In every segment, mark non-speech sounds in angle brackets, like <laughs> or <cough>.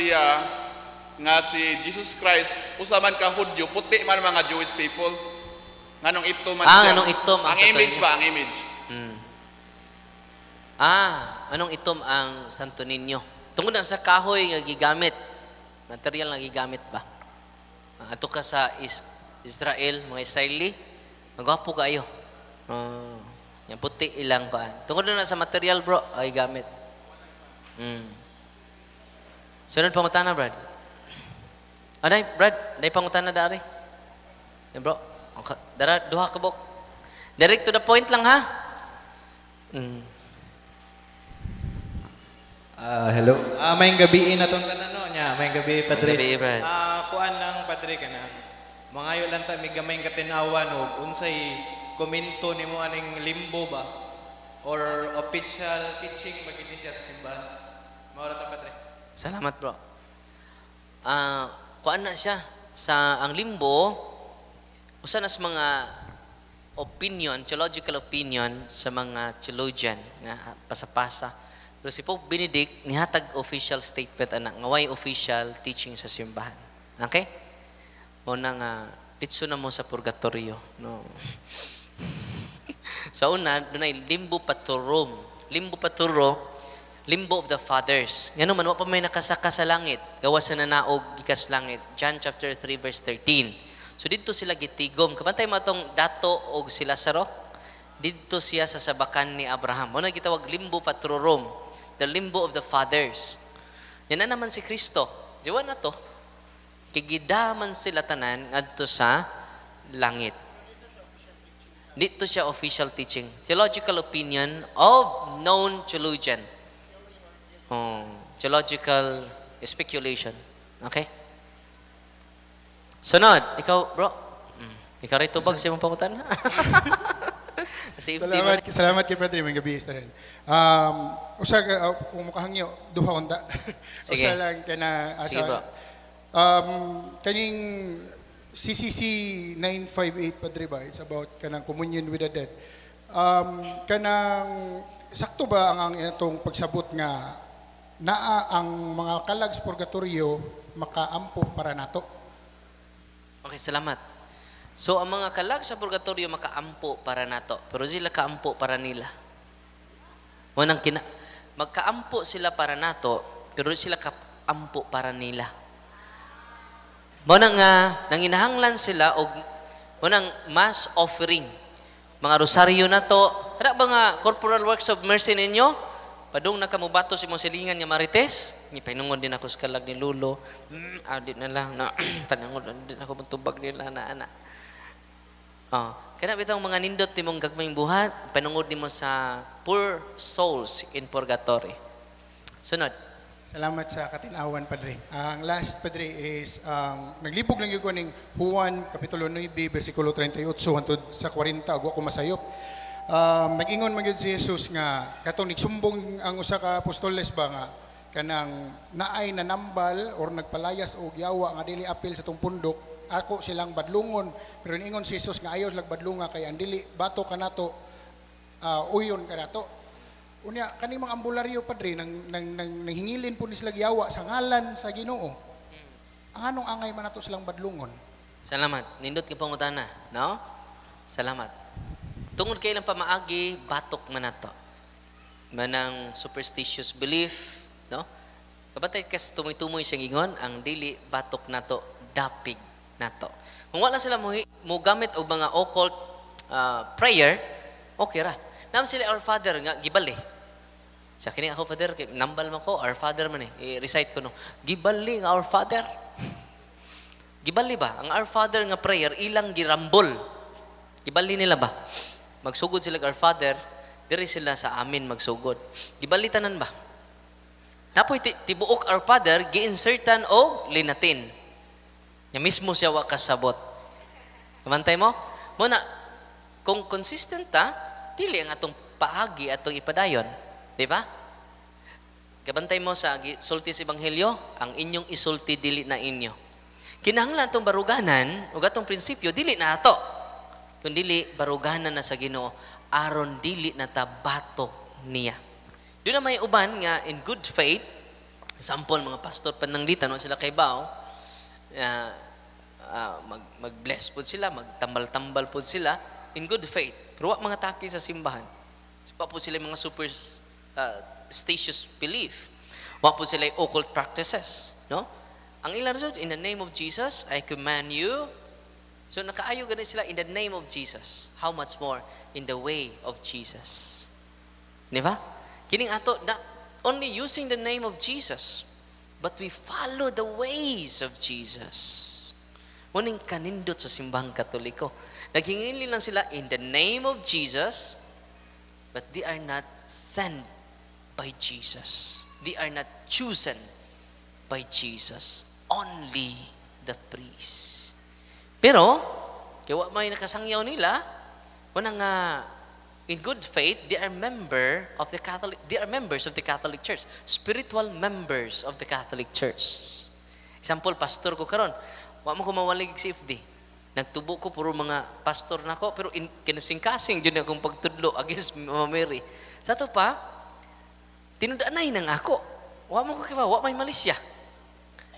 siya nga si Jesus Christ usaman ka Hudyo puti man mga Jewish people nganong ito man Ah, siya. nganong itom ang ang image ba ang image Mm. Ah, anong itom ang Santo Niño? Tungod sa kahoy nga gigamit. Material nga gigamit ba? Ah, Ato ka sa is Israel, mga Israeli, magwapo kayo. Oh, yung puti ilang kuan. Tungod na sa material bro, ay gamit. Mm. Sunod pangutana, Brad. Aday, Brad, day pangutana dari. Eh, bro, dara duha ka bok. Direct to the point lang ha. Mm. Ah, hello. Ah, may gabi na tong tanan no nya, may gabi padre. gabi, Brad. Ah, kuan lang padre kana. Mangayo lang ta may gamay katinawan og unsay komento nimo aning limbo ba or official teaching magini siya sa simbahan. Mao ra ta padre. Salamat bro. Ah, kuan na siya sa ang limbo usa na sa mga opinion, theological opinion sa mga theologian nga pasapasa. Pero si Pope Benedict nihatag official statement anak nga way official teaching sa simbahan. Okay? O na nga ditso na mo sa purgatorio, no. <laughs> sa una, dunay limbo paturum. Limbo paturo, limbo of the fathers. Ngano man pa may nakasaka sa langit, gawas sa nanaog gikas langit. John chapter 3 verse 13. So didto sila gitigom. Kapantay mo atong dato og si Lazaro. Didto siya sa sabakan ni Abraham. Mo na gitawag limbo patrurum, the limbo of the fathers. Yan na naman si Kristo. Diwa na to. Kigidaman sila tanan ngadto sa langit. Dito siya official teaching. Theological opinion of known theologian. Oh, theological speculation. Okay? Sunod, ikaw, bro. Mm. Ikaw rin tubag sa imong pangutan. <laughs> Safety Salamat, man. salamat kay Padre, may gabi Israel. Um, usa ka uh, kung makahangyo duha unta. <laughs> Sige. usa lang kana asa. Sige, bro. Um, kaning CCC 958 Padre ba? It's about kanang communion with the dead. Um, kanang sakto ba ang ang itong pagsabot nga naa ang mga kalags purgatorio makaampo para nato? Okay, salamat. So, ang mga kalag sa purgatorio makaampo para nato. Pero sila kaampo para nila. Unang kina magkaampo sila para nato, pero sila kaampo para nila. Mo nang nga nanginahanglan sila og mo nang mass offering. Mga rosaryo na. Kada ba nga corporal works of mercy ninyo? Padung na kamubato si mong silingan nga marites. Ni painungod din ako sa kalag ni Lulo. Hmm, adit na lang na <clears throat> panangod din ako matubag nila na ana. Oh, kana bitang mga nindot nimong gagmayng buhat, panungod nimo sa poor souls in purgatory. Sunod. Salamat sa katinawan, Padre. Ang last, Padre, is ang naglibog lang yung kuning Juan, Kapitulo 9, versikulo 38, hantod sa 40, agwa ko masayop. Um, nag-ingon man si Jesus nga, katong nagsumbong ang usa ka apostoles ba nga, kanang naay nanambal or nagpalayas o yawa nga dili apil sa tong pundok, ako silang badlungon. Pero ningon si Jesus nga ayaw silang badlunga kay ang dili bato kanato ah, uyon kanato. Unya kani mga ambularyo padre nang nang, nang nanghingilin po ni sila giyawa sa ngalan sa Ginoo. Ang anong angay man nato silang badlungon? Salamat. Nindot kay pangutana, no? Salamat. Tungod kay lang pamaagi, batok man nato. Manang superstitious belief, no? Kabatay kas tumoy-tumoy sa gingon, ang dili batok nato, dapig nato. Kung wala sila mo, gamit og mga occult ah, prayer, okay ra. Nam sila our father nga gibali. Sa kini ako father nambal man ko our father man eh. I-recite ko no. Gibali nga our father. Gibali ba? Ang Our Father nga prayer, ilang girambol. Gibali nila ba? Magsugod sila Our Father, diri sila sa amin magsugod. Gibali tanan ba? Napoy ti- tibuok Our Father, gi-insertan og linatin. Nga mismo siya wa kasabot. Kamantay mo? Muna, kung consistent ta, dili ang atong paagi atong ipadayon. Di ba? Kabantay mo sa sulti sa Ebanghelyo, ang inyong isulti dili na inyo. Kinahanglan itong baruganan, o gatong prinsipyo, dili na ato. Kung dili, baruganan na sa ginoo, aron dili na tabato niya. Doon na may uban nga, in good faith, Example, mga pastor pananglitan, no, sila kay Bao, ah, ah, mag, mag-bless po sila, magtambal-tambal po sila, in good faith. Pero wa mga taki sa simbahan. Wa po sila mga super uh, statious belief. Wa po sila occult practices. No? Ang ilan result, in the name of Jesus, I command you. So nakaayo ganun sila in the name of Jesus. How much more in the way of Jesus? Di ba? Kining ato, not only using the name of Jesus, but we follow the ways of Jesus. Muning kanindot sa simbang katoliko. Naghingili lang sila in the name of Jesus, but they are not sent by Jesus. They are not chosen by Jesus. Only the priest. Pero, kaya may nakasangyaw nila, wala nga, in good faith, they are member of the Catholic, they are members of the Catholic Church. Spiritual members of the Catholic Church. Example, pastor ko karon, wa mo ko mawalig si FD. Nagtubo ko puro mga pastor nako pero in, kinasing-kasing jud akong pagtudlo against <laughs> Mama Mary. Sa to pa, tinudanay nang ako. Wa mo ko kiba, wa may malisya.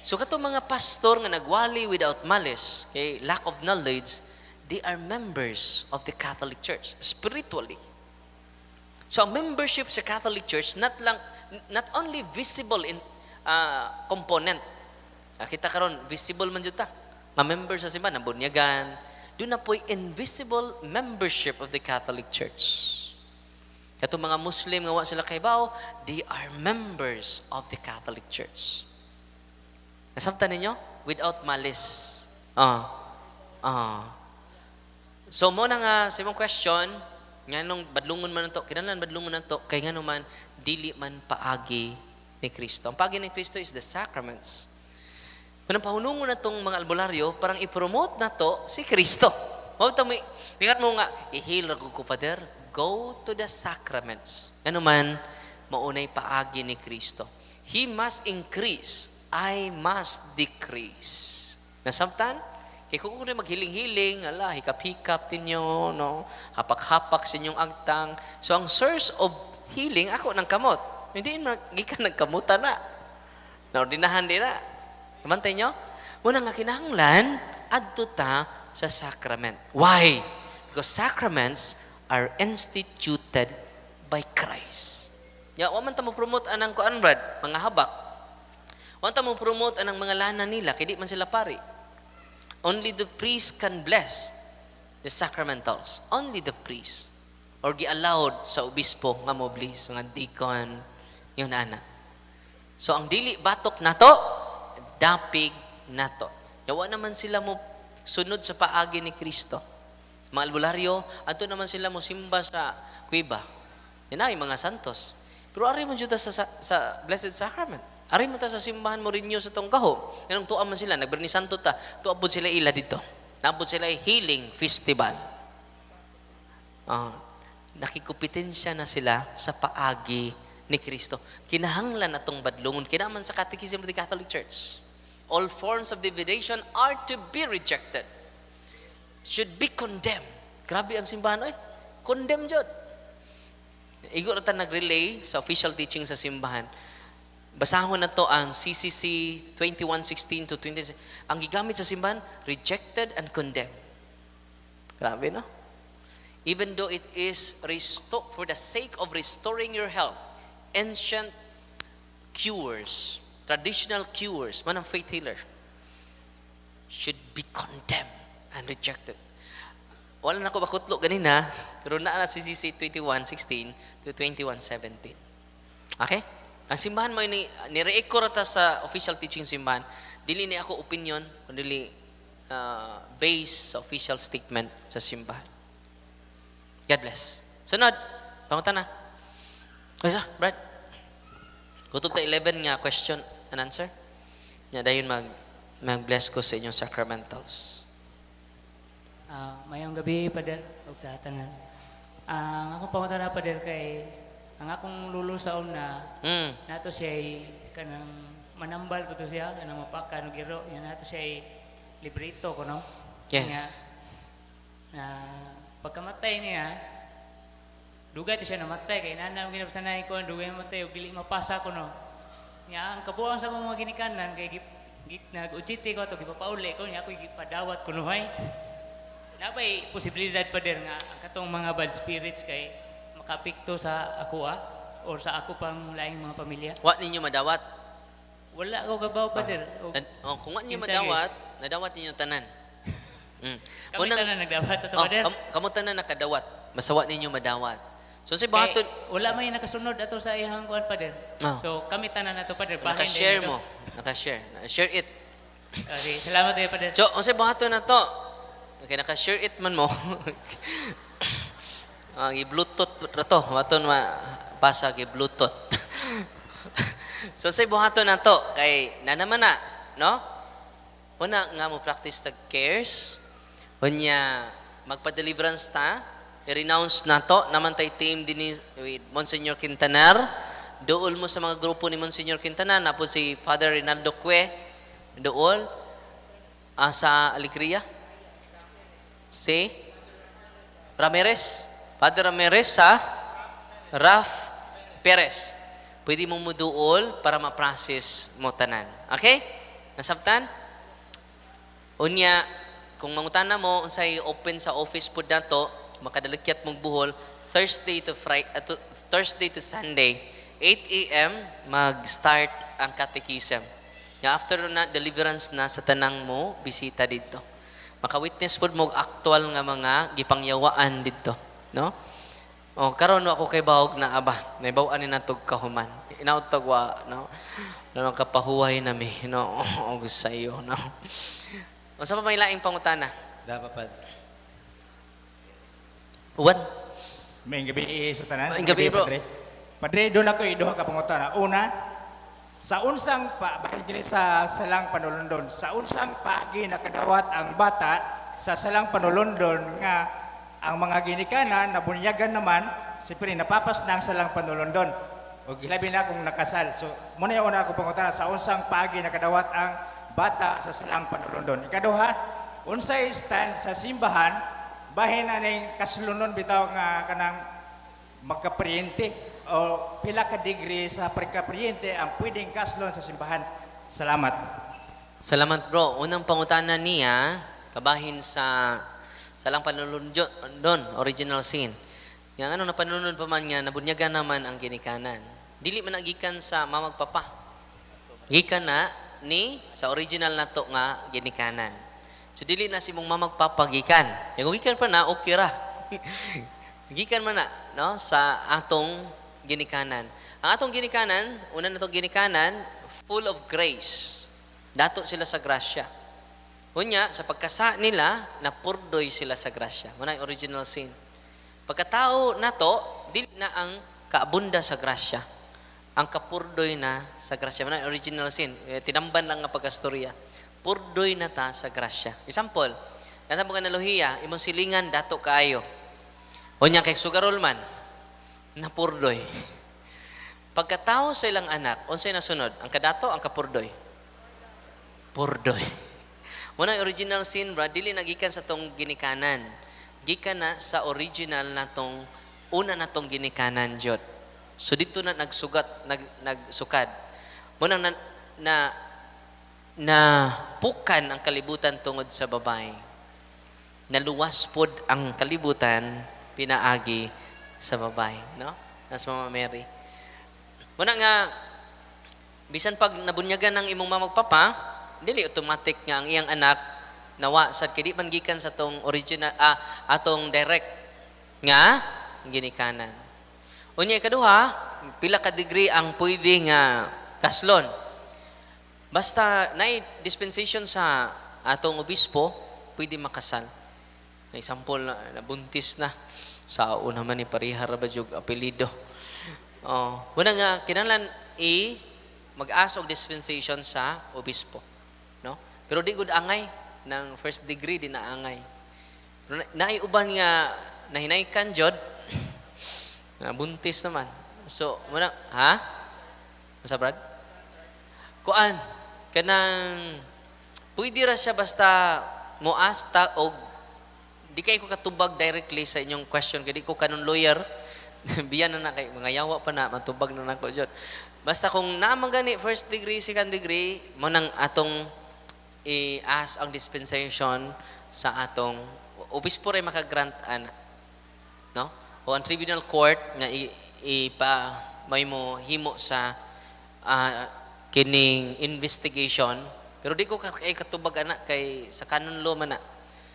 So kato mga pastor nga nagwali without malice, okay, lack of knowledge, they are members of the Catholic Church spiritually. So membership sa Catholic Church not lang not only visible in uh, component. Ah, kita karon visible man jud ta. Mga members sa simbahan bunyagan. Doon na po'y invisible membership of the Catholic Church. Kato mga Muslim nga wa sila kaybaw, they are members of the Catholic Church. Nasabtan ninyo? Without malice. Ah. Ah. So mo na nga sa imong question, nga nung badlungon man to, kinahanglan badlungon na to, kay nga naman dili man paagi ni Kristo. Ang paagi ni Kristo is the sacraments. Kung pahunungon na tong mga albularyo, parang i-promote na to si Kristo. Mo to may ingat mo nga ihil ra ko Father, go to the sacraments. Ano man maunay paagi ni Kristo. He must increase, I must decrease. Nasabtan? Kaya kung kung maghiling-hiling, ala, hikap-hikap ninyo, no? hapak-hapak sa inyong agtang. So, ang source of healing, ako ng kamot. Hindi na, gikan nagkamuta na. Naordinahan din na. Kamantay nyo? Muna nga kinahanglan, adto ta sa sacrament. Why? Because sacraments are instituted by Christ. Ya, wa man ta mo promote anang kuan brad, mga habak. Wa ta mo promote anang mga lana nila kay di man sila pari. Only the priest can bless the sacramentals. Only the priest. Or gi-allowed sa obispo nga mo bless, mga deacon, yun ana. So ang dili batok nato, dapig nato. Yawa naman sila mo sunod sa paagi ni Kristo. Mga albularyo, ato naman sila mo simba sa kuiba. Yan ay mga santos. Pero ari mo juta sa, sa, sa Blessed Sacrament. Ari mo ta sa simbahan mo rin sa tong kaho. Yanong tuwa man sila, nagberni santo ta, tuwa sila ila dito. Napod sila healing festival. Ah, nakikupitensya na sila sa paagi ni Kristo. Kinahanglan atong badlungon kinaman sa Catechism of the Catholic Church. All forms of divination are to be rejected. Should be condemned. Grabe ang simbahan oy. Condemn jud. Igo ta nag-relay sa official teaching sa simbahan. Basahon na to ang CCC 2116 to 20. Ang gigamit sa simbahan, rejected and condemned. Grabe, no? Even though it is resto- for the sake of restoring your health, ancient cures, traditional cures, man ang faith healer, should be condemned and rejected. Wala na ako bakutlo ganina, pero na si CC 21:16 to 21:17. Okay? Ang simbahan mo ni nireek ko rata sa official teaching simbahan, dili ni ako opinion, kundi uh, based sa official statement sa simbahan. God bless. Sunod, pangutan na. Wala, Brad. Kutob ta 11 nga question and answer. Nya dayon mag mag-bless ko sa inyong sacramentals. Ah, mayong gabi, Pader, o sa tanan. Ah, ang akong pangutana, Pader, kay ang akong lulo sa una, Mm. nato siya kanang manambal ko to siya, kanang mapaka, no giro, yan nato siya librito ko, no? Yes. Nga, na pagkamatay niya, dugay to siya namatay, kay nanam ginapasanay ko, dugay matay, o dili mapasa ko, no? Nya ang kabuang sa mga ginikanan kay gip, gip nag-utsiti ko to gipapauli ko nya ako gipadawat kunuhay. Napay posibilidad pa der nga ang katong mga bad spirits kay makapikto sa ako ah or sa ako pang laing mga pamilya. Wa ninyo madawat. Wala ko gabaw pa der. O, Nad- oh, kung wa ninyo Kinsa madawat, nadawat ninyo tanan. <laughs> Mm. Kami Unang- tanan nagdawat ato Oh, kam, kamo tanan nakadawat. Masawa ninyo madawat. So si Kay, bahaton, wala may nakasunod ato sa ihang kuan der. Ah. So kami tanan ato pa der. bahin naka-share din mo. ito. Naka-share. Share it. <laughs> Okay, salamat kayo pa der. So, unsa bahaton na to? Okay, naka-share it man mo. <laughs> Ang i-bluetooth ra to. Waton ma pasa gi bluetooth. <laughs> so say buhaton na to kay na naman na, no? Una nga mo practice tag cares. Unya magpa-deliverance ta. I-renounce na to. Naman tay team din with Monsignor Quintanar. Dool mo sa mga grupo ni Monsignor Quintanar. Napo si Father Rinaldo Cue. Dool. Ah, sa Alegria. Si Ramirez. Father Ramirez sa Raf Perez. Pwede mong muduol para ma-process mo tanan. Okay? Nasabtan? Unya, kung mangutana mo, unsay open sa office po dato, makadalakyat mong buhol, Thursday to Friday, to, Thursday to Sunday, 8 a.m. mag-start ang catechism. Nga after na deliverance na sa tanang mo, bisita dito. Maka-witness po mo actual nga mga gipangyawaan dito, no? Oh, karon ako kay bahog na aba, naibawaan ni natog kahuman. Inautog wa, no? Naman kapahuway na mi, no? <laughs> Og sayo, no? Unsa pa may laing pangutana? Dapat pads. Uwan. May gabi eh, sa tanan. May gabi, bro. Padre. Padre, doon ako iduha ka pangutana. Una, sa unsang pa, bakit gini sa salang panulundon, sa unsang pagi nakadawat ang bata sa salang panulundon nga ang mga ginikanan na bunyagan naman, siyempre napapas na ang salang panulundon. O gilabi na kung nakasal. So, muna yung una ako pangutana, sa unsang pagi nakadawat ang bata sa salang panulundon. Ikaduha, unsay stand sa simbahan, bahin na ning kaslunon bitaw nga kanang magkapriente o pila ka degree sa pagkapriente ang pwedeng kaslon sa simbahan. Salamat. Salamat bro. Unang pangutana niya, kabahin sa salang panulundon, original sin. Yang ano na panunod pa man nga, nabunyagan naman ang ginikanan. Dili man nagikan sa mamagpapa. Gikan na ni sa original na to nga ginikanan. So dili na si mong mamagpapagikan. Yung gikan pa na, okay ra. <laughs> gikan man na, no? Sa atong ginikanan. Ang atong ginikanan, una na itong ginikanan, full of grace. Dato sila sa grasya. Unya, sa pagkasa nila, napurdoy sila sa grasya. Muna original sin. Pagkatao na to, dili na ang kaabunda sa grasya. Ang kapurdoy na sa grasya. Muna original sin. Eh, tinamban lang nga pagkastorya. Purdoy na ta sa grasya. Example, kanta mo ka naluhiya, imong silingan, dato kaayo. Unya, kay sugarol man, napurdoy. <laughs> Pagkatao sa ilang anak, unsay nasunod? Ang kadato, ang kapurdoy. Purdoy. Muna original sin, bro, dili nagikan sa tong ginikanan. Gikan na sa original na tong una na tong ginikanan jud. So dito na nagsugat, nag, nagsukad. Muna na, na na pukan ang kalibutan tungod sa babae. Naluwas pod ang kalibutan pinaagi sa babae, no? Nas Mama Mary. Muna nga bisan pag nabunyagan ng imong mamagpapa, dili automatic nga ang iyang anak nawa sad kay di man gikan sa tong original ah, atong direct nga ginikanan. Unya ikaduha, pila ka degree ang pwede nga kaslon. Basta na dispensation sa atong obispo, pwede makasal. May sample na, na buntis na. Sa una man ni parihar ba jug apelido. Oh, wala nga kinahanglan i mag-ask og dispensation sa obispo? Pero di gud angay ng first degree di na angay. Pero na- naay uban nga nahinaykan jud <coughs> na buntis naman. So, wala ha? Sa Brad? Kuan, kanang pwede ra siya basta moasta og di kay ko katubag directly sa inyong question kay di ko kanon lawyer <laughs> biyan na na kay mga yawa pa na matubag na nako jud Basta kung naman gani first degree, second degree, mo nang atong i-ask ang dispensation sa atong obispo ray makagrant ana. No? O ang tribunal court nga ipa may mo himo sa ah, kining investigation pero di ko ka- kay katubag ana kay sa canon law man na.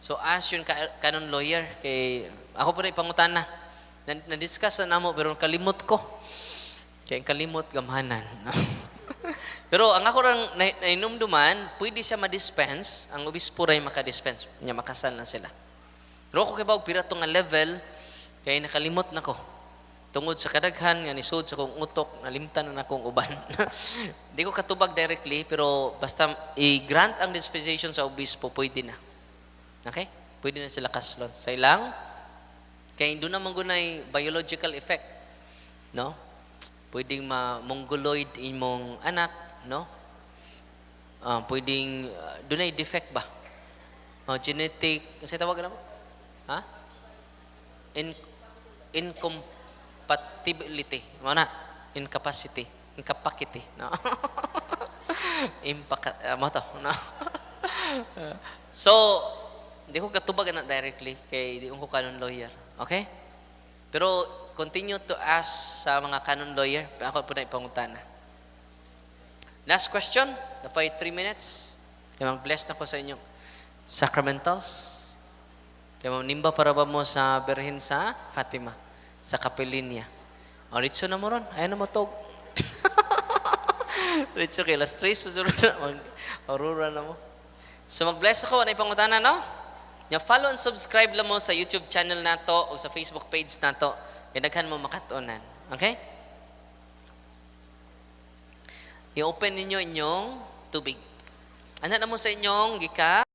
So ask yun canon lawyer kay ako pa rin pangutana. Na, na-discuss na namo pero kalimot ko. Kaya kalimot gamhanan. No? <laughs> Pero ang ako rang na- nainumduman, pwede siya ma-dispense, ang obispo ray maka-dispense. Nya makasal na sila. Pero ako kay bawag pira nga level, kaya nakalimot na ko. Tungod sa kadaghan nga nisud sa kong utok, nalimtan na akong uban. <laughs> Di ko katubag directly, pero basta i-grant ang dispensation sa obispo, pwede na. Okay? Pwede na sila kaslon. Sa ilang, kaya doon naman gunay biological effect. No? Pwedeng ma-mongoloid imong anak, no? Ah, pwedeng uh, doon ay defect ba? Oh, genetic, kasi tawag na mo? Ha? In, incompatibility. Mana? Incapacity. Incapacity. No? <laughs> Impaka, uh, mo to, no? <laughs> so, hindi ko katubag na directly kay di ko kanon lawyer. Okay? Pero continue to ask sa mga canon lawyer. Ako po na ipangutana. Last question. Napay 3 minutes. Kaya mag-bless na ko sa inyong sacramentals. Kaya nimba para ba mo sa Berhin sa Fatima, sa Kapilinya. O, ritso na mo ron. Ayaw na mo tog. <laughs> ritso kay last trace. Na. <laughs> Aurora na mo. So mag-bless ako. Ano ipangutana, no? Nya follow and subscribe lang mo sa YouTube channel nato o sa Facebook page nato. Kaya daghan mo makatunan. Okay? I-open ninyo inyong tubig. Ano na mo sa inyong gika?